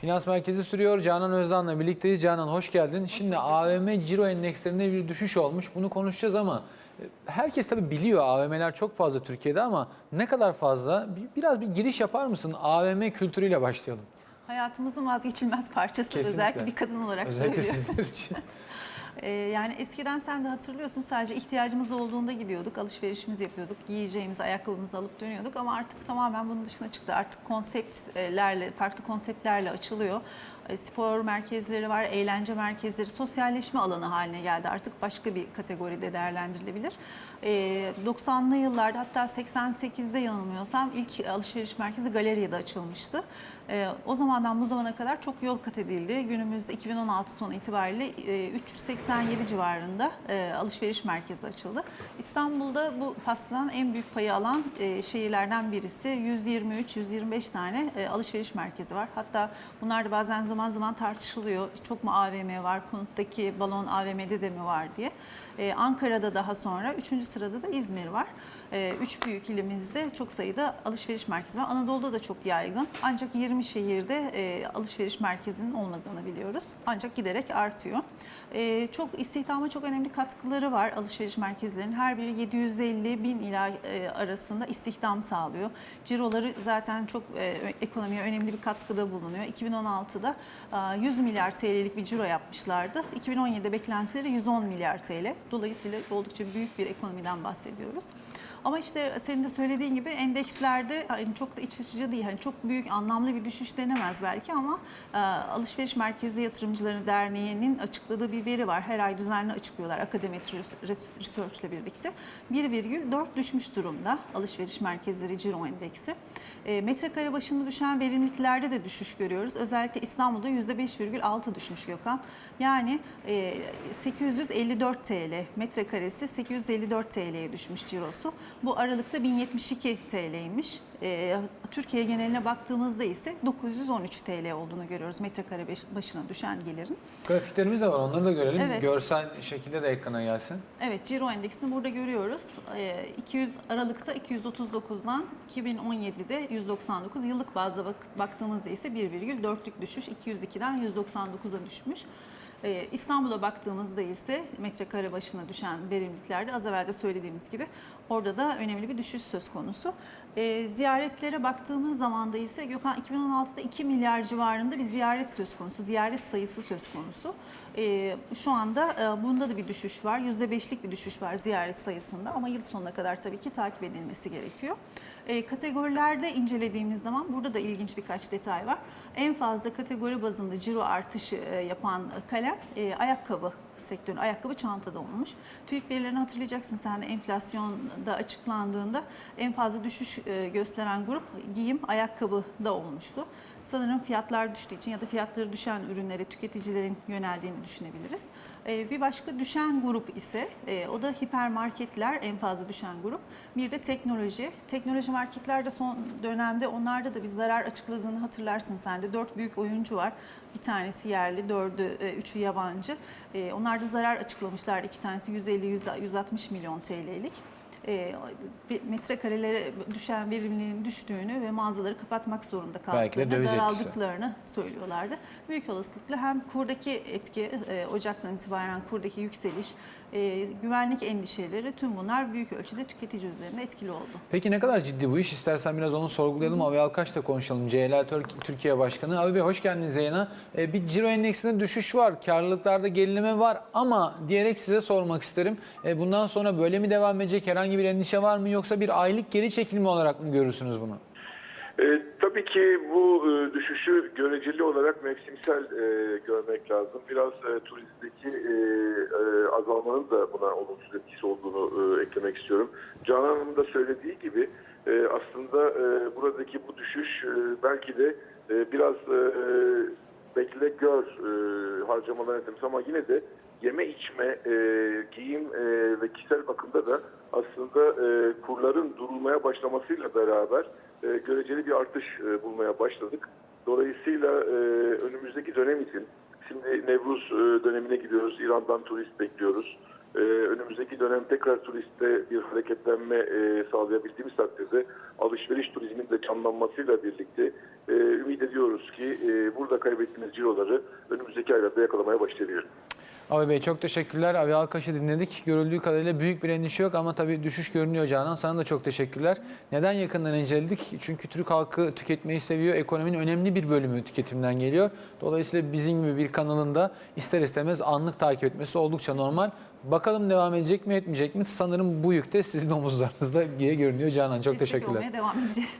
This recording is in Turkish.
Finans Merkezi sürüyor. Canan Özdan'la birlikteyiz. Canan hoş geldin. Şimdi AVM Ciro endekslerinde bir düşüş olmuş. Bunu konuşacağız ama e, herkes tabii biliyor AVM'ler çok fazla Türkiye'de ama ne kadar fazla? Bir- Biraz bir giriş yapar mısın? AVM kültürüyle başlayalım. Hayatımızın vazgeçilmez parçası Kesinlikle. özellikle bir kadın olarak Özellikle söylüyorum. sizler için. Ee, yani eskiden sen de hatırlıyorsun sadece ihtiyacımız olduğunda gidiyorduk, alışverişimizi yapıyorduk, giyeceğimizi, ayakkabımızı alıp dönüyorduk ama artık tamamen bunun dışına çıktı. Artık konseptlerle, farklı konseptlerle açılıyor. Ee, Spor merkezleri var, eğlence merkezleri, sosyalleşme alanı haline geldi. Artık başka bir kategoride değerlendirilebilir. Ee, 90'lı yıllarda hatta 88'de yanılmıyorsam ilk alışveriş merkezi Galeria'da açılmıştı. Ee, o zamandan bu zamana kadar çok yol kat edildi. Günümüzde 2016 sonu itibariyle e, 387 civarında e, alışveriş merkezi açıldı. İstanbul'da bu pastadan en büyük payı alan e, şehirlerden birisi. 123-125 tane e, alışveriş merkezi var. Hatta bunlar da bazen zaman zaman tartışılıyor. Çok mu AVM var, konuttaki balon AVM'de de mi var diye. E, Ankara'da daha sonra 3. sırada da İzmir var. E, Üç büyük ilimizde çok sayıda alışveriş merkezi var. Anadolu'da da çok yaygın. Ancak 20 şehirde e, alışveriş merkezinin olmadığını biliyoruz. Ancak giderek artıyor. E, çok istihdama çok önemli katkıları var alışveriş merkezlerinin. Her biri 750 bin ila e, arasında istihdam sağlıyor. Ciroları zaten çok e, ekonomiye önemli bir katkıda bulunuyor. 2016'da e, 100 milyar TL'lik bir ciro yapmışlardı. 2017'de beklentileri 110 milyar TL. Dolayısıyla oldukça büyük bir ekonomiden bahsediyoruz. Ama işte senin de söylediğin gibi endekslerde hani çok da iç açıcı değil. Hani çok büyük anlamlı bir düşüş denemez belki ama e, Alışveriş Merkezi Yatırımcıları Derneği'nin açıkladığı bir veri var. Her ay düzenli açıklıyorlar Akademet Research ile birlikte. 1,4 düşmüş durumda alışveriş merkezleri ciro endeksi. E, metrekare başında düşen verimliliklerde de düşüş görüyoruz. Özellikle İstanbul'da %5,6 düşmüş Gökhan. Yani e, 854 TL metrekaresi 854 TL'ye düşmüş cirosu. Bu aralıkta 1072 TL'ymiş. E, Türkiye geneline baktığımızda ise 913 TL olduğunu görüyoruz metrekare baş- başına düşen gelirin. Grafiklerimiz de var. Onları da görelim. Evet. Görsel şekilde de ekrana gelsin. Evet, Ciro endeksini burada görüyoruz. Ee, 200 Aralık'ta 239'dan 2017'de 199. Yıllık bazda bak- baktığımızda ise 1,4'lük düşüş 202'den 199'a düşmüş. Ee, İstanbul'a baktığımızda ise metrekare başına düşen verimliliklerde az evvel de söylediğimiz gibi orada da önemli bir düşüş söz konusu. Ee, ziyaretlere baktığımız zaman da ise Gökhan 2016'da 2 milyar civarında bir ziyaret söz konusu, ziyaret sayısı söz konusu. Ee, şu anda e, bunda da bir düşüş var. %5'lik bir düşüş var ziyaret sayısında ama yıl sonuna kadar tabii ki takip edilmesi gerekiyor. Kategorilerde incelediğimiz zaman burada da ilginç birkaç detay var. En fazla kategori bazında ciro artışı e, yapan kalem e, ayakkabı sektörü, ayakkabı çantada olmuş. TÜİK verilerini hatırlayacaksın sen de enflasyonda açıklandığında en fazla düşüş e, gösteren grup giyim, ayakkabıda olmuştu. Sanırım fiyatlar düştüğü için ya da fiyatları düşen ürünlere tüketicilerin yöneldiğini düşünebiliriz. E, Bir başka düşen grup ise e, o da hipermarketler en fazla düşen grup. Bir de teknoloji. Teknoloji marketlerde son dönemde onlarda da bir zarar açıkladığını hatırlarsın sen de. Dört büyük oyuncu var. Bir tanesi yerli, dördü, üçü yabancı. E, Onlar da zarar açıklamışlar. İki tanesi 150-160 milyon TL'lik. E, metrekarelere düşen verimliliğin düştüğünü ve mağazaları kapatmak zorunda kaldıklarını, daraldıklarını söylüyorlardı. Büyük olasılıkla hem kurdaki etki, e, Ocak'tan itibaren kurdaki yükseliş, e, güvenlik endişeleri tüm bunlar büyük ölçüde tüketici üzerinde etkili oldu. Peki ne kadar ciddi bu iş? İstersen biraz onu sorgulayalım. Abi Alkaç'la konuşalım. CLA Türk- Türkiye Başkanı. Abi Bey hoş geldiniz yayına. Ee, bir ciro endeksinde düşüş var. Karlılıklarda gerileme var ama diyerek size sormak isterim. Ee, bundan sonra böyle mi devam edecek? Herhangi bir endişe var mı? Yoksa bir aylık geri çekilme olarak mı görürsünüz bunu? E, tabii ki bu e, düşüşü göreceli olarak mevsimsel e, görmek lazım. Biraz e, turizmdeki e, e, azalmanın da buna olumsuz etkisi olduğunu e, eklemek istiyorum. Canan Hanım'ın da söylediği gibi e, aslında e, buradaki bu düşüş e, belki de e, biraz e, bekle gör e, harcamalar etmemiz ama yine de yeme içme, e, giyim e, ve kişisel bakımda da aslında e, kurların durulmaya başlamasıyla beraber e, göreceli bir artış e, bulmaya başladık. Dolayısıyla e, önümüzdeki dönem için şimdi Nevruz e, dönemine gidiyoruz. İran'dan turist bekliyoruz. e, önümüzdeki dönem tekrar turiste bir hareketlenme e, sağlayabildiğimiz takdirde alışveriş turizminin de canlanmasıyla birlikte e, ümit ediyoruz ki e, burada kaybettiğimiz ciroları önümüzdeki aylarda yakalamaya başlayabiliriz. Abi Bey çok teşekkürler. Abi Alkaş'ı dinledik. Görüldüğü kadarıyla büyük bir endişe yok ama tabii düşüş görünüyor Canan. Sana da çok teşekkürler. Neden yakından inceledik? Çünkü Türk halkı tüketmeyi seviyor. Ekonominin önemli bir bölümü tüketimden geliyor. Dolayısıyla bizim gibi bir kanalın da ister istemez anlık takip etmesi oldukça normal. Bakalım devam edecek mi etmeyecek mi? Sanırım bu yük de sizin omuzlarınızda diye görünüyor Canan. Çok Destek teşekkürler. olmaya devam edeceğiz.